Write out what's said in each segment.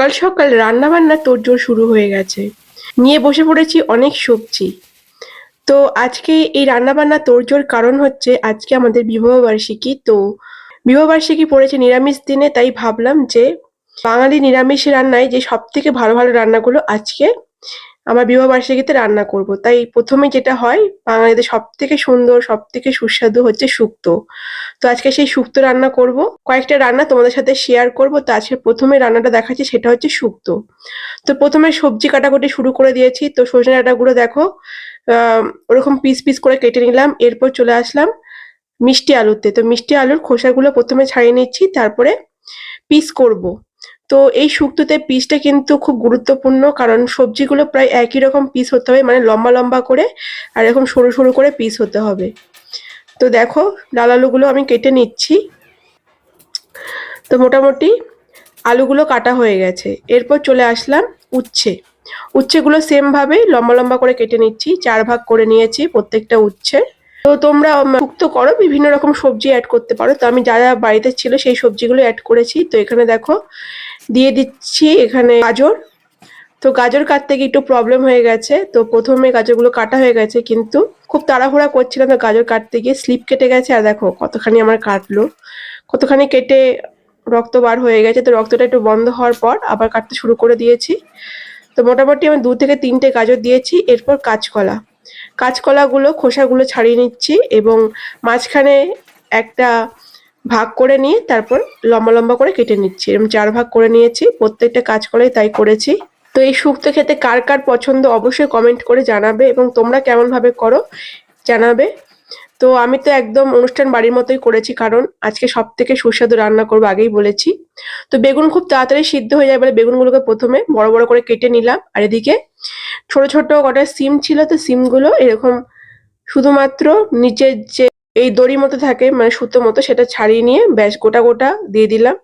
সকাল সকাল রান্না বান্না তোড়জোড় শুরু হয়ে গেছে। নিয়ে বসে পড়েছি অনেক সবজি। তো আজকে এই রান্না বান্না তোড়জোড় কারণ হচ্ছে আজকে আমাদের বিবাহবার্ষিকী তো বিবাহবার্ষিকী পড়েছে নিরামিষ দিনে, তাই ভাবলাম যে বাঙালি নিরামিষ রান্নায় যে সব থেকে ভালো ভালো রান্নাগুলো আজকে আমার বিবাহ বার্ষিকীতে রান্না করব। তাই প্রথমে যেটা হয়, বাঙালিদের সব থেকে সুন্দর সব থেকে সুস্বাদু হচ্ছে শুক্তো। তো আজকে সেই শুক্তো রান্না করব। কয়েকটা রান্না তোমাদের সাথে শেয়ার করব। তো আজকে প্রথমে রান্নাটা দেখাচ্ছি, সেটা হচ্ছে শুক্তো। তো প্রথমে সবজি কাটাকুটি শুরু করে দিয়েছি। তো সজনে ডাঁটাগুলো দেখো ওরকম পিস পিস করে কেটে নিলাম। এরপর চলে আসলাম মিষ্টি আলুতে। তো মিষ্টি আলুর খোসাগুলো প্রথমে ছাড়িয়ে নিচ্ছি, তারপরে পিস করব। তো এই শুক্তোতে পিসটা কিন্তু খুব গুরুত্বপূর্ণ, কারণ সবজিগুলো প্রায় একই রকম পিস হতে হবে মানে লম্বা লম্বা করে আর এরকম সরু সরু করে পিস হতে হবে। তো দেখো, লাল আলুগুলো আমি কেটে নিচ্ছি। তো মোটামুটি আলুগুলো কাটা হয়ে গেছে। এরপর চলে আসলাম উচ্ছে। উচ্ছেগুলো সেম ভাবে লম্বা লম্বা করে কেটে নিচ্ছি, চার ভাগ করে নিয়েছি প্রত্যেকটা উচ্ছে। তো তোমরা উম, শুক্তো করো বিভিন্ন রকম সবজি অ্যাড করতে পারো। তো আমি যা যা বাড়িতে ছিল সেই সবজিগুলো অ্যাড করেছি। তো এখানে দেখো দিয়ে দিচ্ছি এখানে গাজর। তো গাজর কাটতে গিয়ে একটু প্রবলেম হয়ে গেছে। তো প্রথমে গাজরগুলো কাটা হয়ে গেছে কিন্তু খুব তাড়াহুড়া করছিলাম। তো গাজর কাটতে গিয়ে স্লিপ কেটে গেছে আর দেখো কতখানি আমার কাটলো। কতখানি কেটে রক্ত বার হয়ে গেছে। তো রক্তটা একটু বন্ধ হওয়ার পর আবার কাটতে শুরু করে দিয়েছি। তো মোটামুটি আমি দু থেকে তিনটে গাজর দিয়েছি। এরপর কাঁচকলা। কাঁচকলাগুলো, খোসাগুলো ছাড়িয়ে নিচ্ছি এবং মাঝখানে একটা ভাগ করে নিয়ে তারপর লম্বা লম্বা করে কেটে নিচ্ছি। এরকম চার ভাগ করে নিয়েছি, প্রত্যেকটা কাঁচকলাই তাই করেছি। তো এই শুক্তো খেতে কার কার পছন্দ অবশ্যই কমেন্ট করে জানাবে এবং তোমরা কেমন ভাবে করো জানাবে। তো আমি তো একদম অনুষ্ঠান বাড়ির মতোই করেছি, কারণ আজকে সব থেকে সুস্বাদু রান্না করব আগেই বলেছি। তো বেগুন খুব তাড়াতাড়ি সিদ্ধ হয়ে যায় বলে বেগুনগুলোকে প্রথমে বড় বড় করে কেটে নিলাম, আর এদিকে ছোট ছোট কটা সিম ছিল তো সিমগুলো এরকম শুধুমাত্র নিচের যে এই দড়ি মতো থাকে মানে সুতো মতো সেটা ছাড়িয়ে নিয়ে ব্যাস গোটা গোটা দিয়ে দিলাম,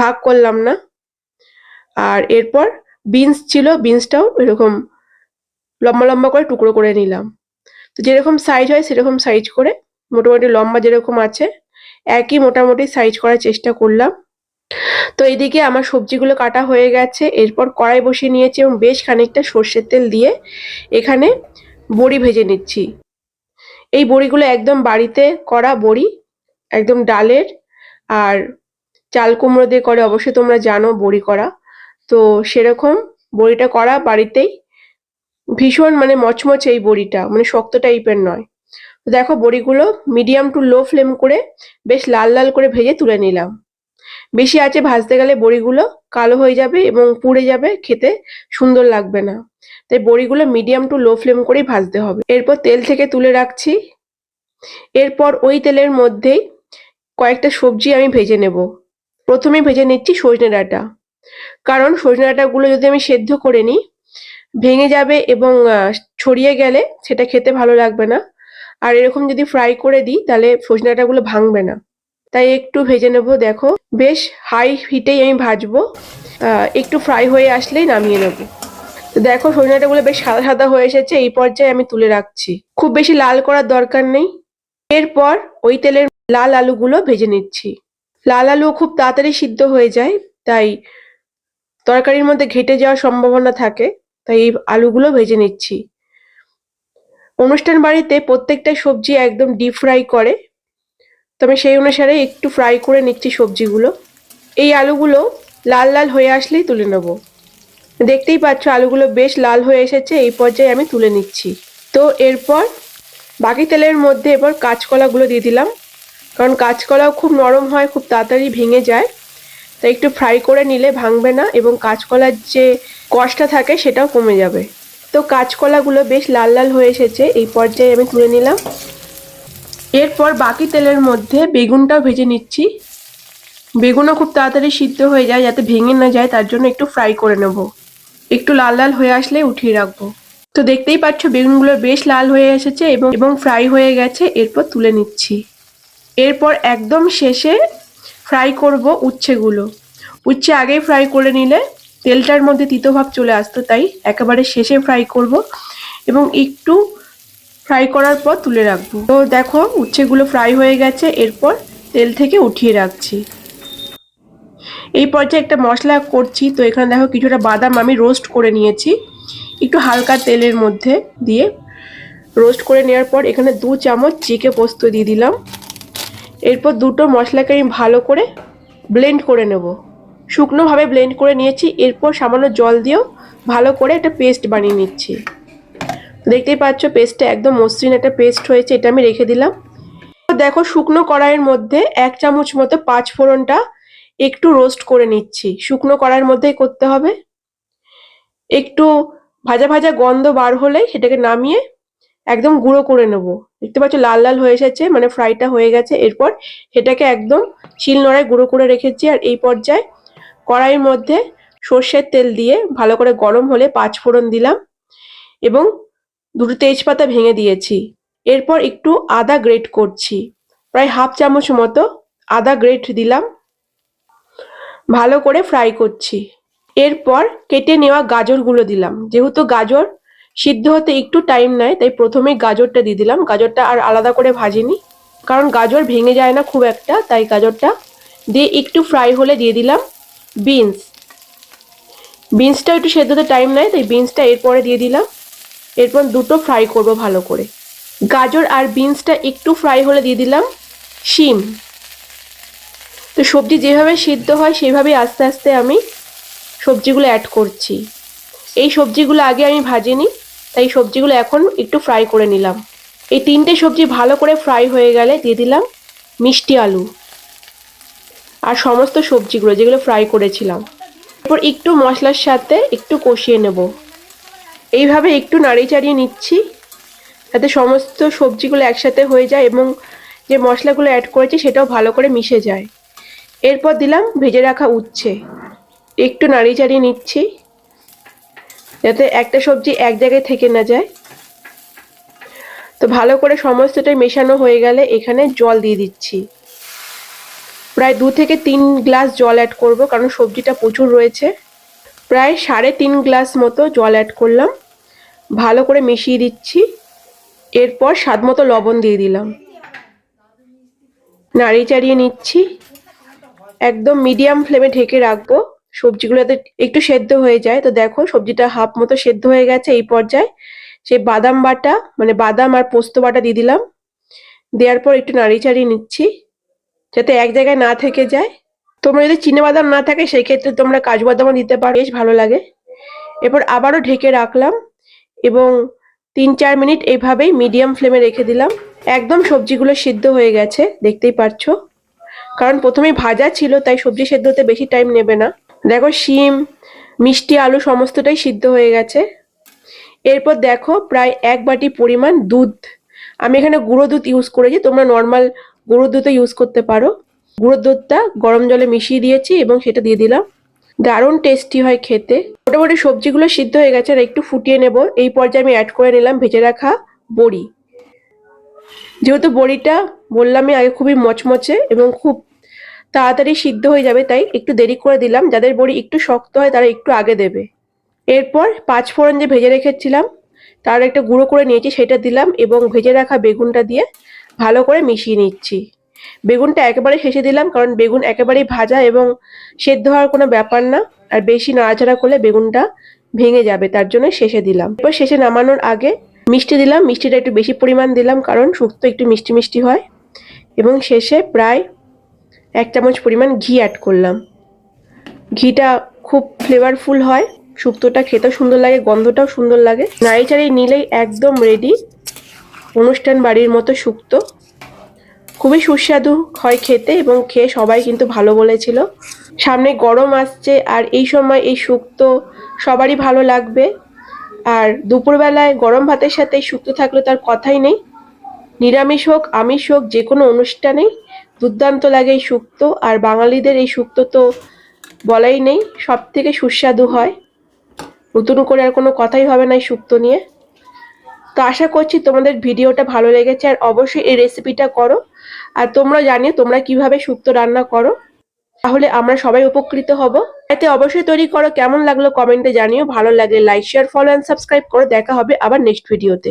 ভাগ করলাম না। আর এরপর বিনস ছিল বিনসটাও এরকম লম্বা লম্বা করে টুকরো করে নিলাম। তো যেরকম সাইজ হয় সেরকম সাইজ করে, মোটামুটি লম্বা যেরকম আছে, একই মোটামুটি সাইজ করার চেষ্টা করলাম। তো এদিকে আমার সবজিগুলো কাটা হয়ে গেছে। এরপর কড়াই বসিয়ে নিয়েছি এবং বেশ খানিকটা সর্ষের তেল দিয়ে এখানে বড়ি ভেজে নিচ্ছি। এই বড়িগুলো একদম বাড়িতে করা বড়ি, একদম ডালের, আর চাল কুমড়ো দিয়ে করে অবশ্যই তোমরা জানো বড়ি করা। তো সেরকম বড়িটা করা বাড়িতেই ভীষণ মানে মচমচে এই বড়িটা মানে শক্ত টাইপের নয়। তো দেখো বড়িগুলো মিডিয়াম টু লো ফ্লেম করে বেশ লাল লাল করে ভেজে তুলে নিলাম। বেশি আছে ভাজতে গেলে বড়িগুলো কালো হয়ে যাবে এবং পুড়ে যাবে, খেতে সুন্দর লাগবে না। তাই বড়িগুলো মিডিয়াম টু লো ফ্লেম করেই ভাজতে হবে। এরপর তেল থেকে তুলে রাখছি। এরপর ওই তেলের মধ্যেই কয়েকটা সবজি আমি ভেজে নেব। প্রথমে ভেজে নিচ্ছি সজনে ডাঁটা। কারণ সজনে ডাঁটাগুলো যদি আমি সেদ্ধ করে নিই, ভেঙে যাবে এবং ছড়িয়ে গেলে সেটা খেতে ভালো লাগবে না। আর এরকম যদি ফ্রাই করে দিই, তাহলে সজনে ডাঁটাগুলো ভাঙবে না। তাই একটু ভেজে নেব, দেখো। বেশ হাই হিটেই আমি ভাজবো। একটু ফ্রাই হয়ে আসলেই নামিয়ে নেব। দেখো সজনে ডাঁটাগুলো বেশ সাদা সাদা হয়ে এসেছে, এই পর্যায়ে আমি তুলে রাখছি। খুব বেশি লাল করার দরকার নেই। এরপর ওই তেলের লাল আলুগুলো ভেজে নিচ্ছি। লাল আলু খুব তাড়াতাড়ি সিদ্ধ হয়ে যায়, তাই তরকারির মধ্যে ঘেটে যাওয়ার সম্ভাবনা থাকে, তাই এই আলুগুলো ভেজে নিচ্ছি। অনুষ্ঠান বাড়িতে প্রত্যেকটা সবজি একদম ডিপ ফ্রাই করে। তো আমি সেই অনুসারে একটু ফ্রাই করে নিচ্ছি সবজিগুলো। এই আলুগুলো লাল লাল হয়ে আসলেই তুলে নেব। দেখতেই পাচ্ছ আলুগুলো বেশ লাল হয়ে এসেছে, এই পর্যায়ে আমি তুলে নিচ্ছি। তো এরপর বাকি তেলের মধ্যে এবার কাঁচকলাগুলো দিয়ে দিলাম। কারণ কাঁচকলাও খুব নরম হয়, খুব তাড়াতাড়ি ভেঙে যায়। তাই একটু ফ্রাই করে নিলে ভাঙবে না এবং কাঁচকলার যে কষটা থাকে সেটাও কমে যাবে। তো কাঁচকলাগুলো বেশ লাল লাল হয়ে এসেছে, এই পর্যায়ে আমি তুলে নিলাম। এরপর বাকি তেলের মধ্যে বেগুনটাও ভেজে নিচ্ছি। বেগুনও খুব তাড়াতাড়ি সিদ্ধ হয়ে যায়, যাতে ভেঙে না যায়, তার জন্য একটু ফ্রাই করে নেব। একটু লাল লাল হয়ে আসলে উঠিয়ে রাখব। তো দেখতেই পাচ্ছ, বেগুনগুলো বেশ লাল হয়ে এসেছে এবং এবং ফ্রাই হয়ে গেছে, এরপর তুলে নিচ্ছি। এরপর একদম শেষে ফ্রাই করব উচ্ছেগুলো। উচ্ছে আগেই ফ্রাই করে নিলে তেলটার মধ্যে তিতভাব চলে আসতো, তাই একেবারে শেষে ফ্রাই করব। এবং একটু ফ্রাই করার পর তুলে রাখব। তো দেখো, উচ্ছেগুলো ফ্রাই হয়ে গেছে, এরপর তেল থেকে উঠিয়ে রাখছি। এই পর্যায়ে একটা মশলা করছি, তো এখানে দেখো কিছুটা বাদাম আমি রোস্ট করে নিয়েছি। একটু হালকা তেলের মধ্যে দিয়ে রোস্ট করে নেওয়ার পর এখানে দু চামচ চিকে পোস্ত দিয়ে দিলাম। এরপর দুটো মশলাকে আমি ভালো করে ব্লেন্ড করে নেব। শুকনোভাবে ব্লেন্ড করে নিয়েছি, এরপর সামান্য জল দিয়েও ভালো করে একটা পেস্ট বানিয়ে নিচ্ছি। দেখতেই পাচ্ছ পেস্টটা একদম মসৃণ একটা পেস্ট হয়েছে, এটা আমি রেখে দিলাম। দেখো শুকনো কড়াইয়ের মধ্যে এক চামচ মতো পাঁচ ফোড়নটা একটু রোস্ট করে নিচ্ছি। শুকনো কড়াইয়ের মধ্যেই করতে হবে। একটু ভাজা ভাজা গন্ধ বার হলে সেটাকে নামিয়ে একদম গুঁড়ো করে নেব। দেখতে পাচ্ছ লাল লাল হয়ে এসেছে মানে ফ্রাইটা হয়ে গেছে। এরপর সেটাকে একদম শিল নোড়ায় গুঁড়ো করে রেখেছি। আর এই পর্যায়ে কড়াইয়ের মধ্যে সর্ষের তেল দিয়ে ভালো করে গরম হলে পাঁচ ফোড়ন দিলাম। এবং দুটো তেজপাতা ভেঙে দিয়েছি। এরপর একটু আদা গ্রেট করছি। প্রায় হাফ চামচ মতো আদা গ্রেট দিলাম। ভালো করে ফ্রাই করছি। এরপর কেটে নেওয়া গাজরগুলো দিলাম। যেহেতু গাজর সিদ্ধ হতে একটু টাইম নেয়, তাই প্রথমেই গাজরটা দিয়ে দিলাম। গাজরটা আর আলাদা করে ভাজিনি, কারণ গাজর ভেঙে যায় না খুব একটা, তাই গাজরটা দিয়ে একটু ফ্রাই হলে দিয়ে দিলাম বিনস। বিনসটা একটু সেদ্ধ হতে টাইম নেয়, তাই বিনসটা এরপরে দিয়ে দিলাম। এরপর দুটো ফ্রাই করব ভালো করে। গাজর আর বিনসটা একটু ফ্রাই হলে দিয়ে দিলাম শিম। তো সবজি যেভাবে সিদ্ধ হয় সেভাবেই আস্তে আস্তে আমি সবজিগুলো অ্যাড করছি। এই সবজিগুলো আগে আমি ভাজিনি, তাই সবজিগুলো এখন একটু ফ্রাই করে নিলাম। এই তিনটে সবজি ভালো করে ফ্রাই হয়ে গেলে দিয়ে দিলাম মিষ্টি আলু আর সমস্ত সবজিগুলো যেগুলো ফ্রাই করেছিলাম। এরপর একটু মশলার সাথে একটু কষিয়ে নেব। এইভাবে একটু নাড়িয়ে চাড়িয়ে নিচ্ছি, যাতে সমস্ত সবজিগুলো একসাথে হয়ে যায় এবং যে মশলাগুলো অ্যাড করেছি সেটাও ভালো করে মিশে যায়। এরপর দিলাম ভেজে রাখা উচ্ছে। একটু নাড়িয়ে চাড়িয়ে নিচ্ছি, যাতে একটা সবজি এক জায়গায় থেকে না যায়। তো ভালো করে সমস্তটাই মেশানো হয়ে গেলে এখানে জল দিয়ে দিচ্ছি। প্রায় দু থেকে তিন গ্লাস জল অ্যাড করব, কারণ সবজিটা প্রচুর রয়েছে। প্রায় সাড়ে তিন গ্লাস মতো জল অ্যাড করলাম। ভালো করে মিশিয়ে দিচ্ছি। এরপর স্বাদ মতো লবণ দিয়ে দিলাম। নাড়িয়ে চাড়িয়ে নিচ্ছি। একদম মিডিয়াম ফ্লেমে ঢেকে রাখব। সবজিগুলো যাতে একটু সেদ্ধ হয়ে যায়। তো দেখো, সবজিটা হাফ মতো সেদ্ধ হয়ে গেছে এই পর্যায়ে। সেই বাদাম বাটা মানে বাদাম আর পোস্ত বাটা দিয়ে দিলাম। দেওয়ার পর একটু নাড়িয়ে চাড়িয়ে নিচ্ছি, যাতে এক জায়গায় না থেকে যায়। তোমরা যদি চিনে বাদাম না থাকে সেই ক্ষেত্রে তোমরা কাজু বাদামও দিতে পারো। বেশ ভালো লাগে। এরপর আবারও ঢেকে রাখলাম। এবং তিন চার মিনিট এইভাবেই মিডিয়াম ফ্লেমে রেখে দিলাম। একদম সবজিগুলো সিদ্ধ হয়ে গেছে, দেখতেই পারছ? কারণ প্রথমে ভাজা ছিল, তাই সবজি সেদ্ধ হতে বেশি টাইম নেবে না। দেখো শিম, মিষ্টি, আলু সমস্তটাই সিদ্ধ হয়ে গেছে। এরপর দেখো প্রায় এক বাটি পরিমাণ দুধ। আমি এখানে গুঁড়ো দুধ ইউজ করেছি, তোমরা নর্মাল গুঁড়ো দুধও ইউজ করতে পারো। গুঁড়ো দুধটা গরম জলে মিশিয়ে দিয়েছি এবং সেটা দিয়ে দিলাম। দারুণ টেস্টি হয় খেতে। মোটামুটি সবজিগুলো সিদ্ধ হয়ে গেছে আর একটু ফুটিয়ে নেব। এই পর্যায়ে আমি অ্যাড করে নিলাম ভেজে রাখা বড়ি। যেহেতু বড়িটা বললামই আগে খুবই মচমচে এবং খুব তাড়াতাড়ি সিদ্ধ হয়ে যাবে, তাই একটু দেরি করে দিলাম। যাদের বড়ি একটু শক্ত হয়, তারা একটু আগে দেবে। এরপর পাঁচ ফোড়ন যে ভেজে রেখেছিলাম, তার একটা গুঁড়ো করে নিয়েছি, সেটা দিলাম এবং ভেজে রাখা বেগুনটা দিয়ে ভালো করে মিশিয়ে নিচ্ছি। বেগুনটা একেবারে শেষে দিলাম, কারণ বেগুন একেবারেই ভাজা এবং সেদ্ধ হওয়ার কোনো ব্যাপার না। আর বেশি নাড়াচাড়া করলে বেগুনটা ভেঙে যাবে, তার জন্য শেষে দিলাম। এরপর শেষে নামানোর আগে মিষ্টি দিলাম, মিষ্টিটা একটু বেশি পরিমাণ দিলাম, কারণ শুক্তো একটু মিষ্টি মিষ্টি হয়। এবং শেষে প্রায় এক চামচ পরিমাণ ঘি অ্যাড করলাম। ঘিটা খুব ফ্লেভারফুল হয়, শুক্তোটা খেতেও সুন্দর লাগে, গন্ধটাও সুন্দর লাগে। নাড়ি চাড়িয়ে নিলেই একদম রেডি অনুষ্ঠান বাড়ির মতো শুক্তো। খুবই সুস্বাদু হয় খেতে এবং খেয়ে সবাই কিন্তু ভালো বলেছিল। সামনে গরম আসছে আর এই সময় এই শুক্তো সবারই ভালো লাগবে। আর দুপুরবেলায় গরম ভাতের সাথে শুক্তো থাকলে তার কথাই নেই। নিরামিষ হোক, আমিষ হোক, যে কোনো অনুষ্ঠানেই দুর্দান্ত লাগে এই শুক্তো। আর বাঙালিদের এই শুক্তো তো বলাই নেই সব থেকে সুস্বাদু হয়। নতুন করে আর কোনো কথাই হবে না এই শুক্তো নিয়ে। তো আশা করছি তোমাদের ভিডিওটা ভালো লেগেছে আর অবশ্যই এই রেসিপিটা করো। আর তোমরা জানিও তোমরা কীভাবে শুক্তো রান্না করো। তাহলে আমরা সবাই উপকৃত হব। এতে অবশ্যই তৈরি করো। কেমন লাগল কমেন্টে জানিও। ভালো লাগলে like share follow and subscribe করে দেখা হবে আবার নেক্সট ভিডিওতে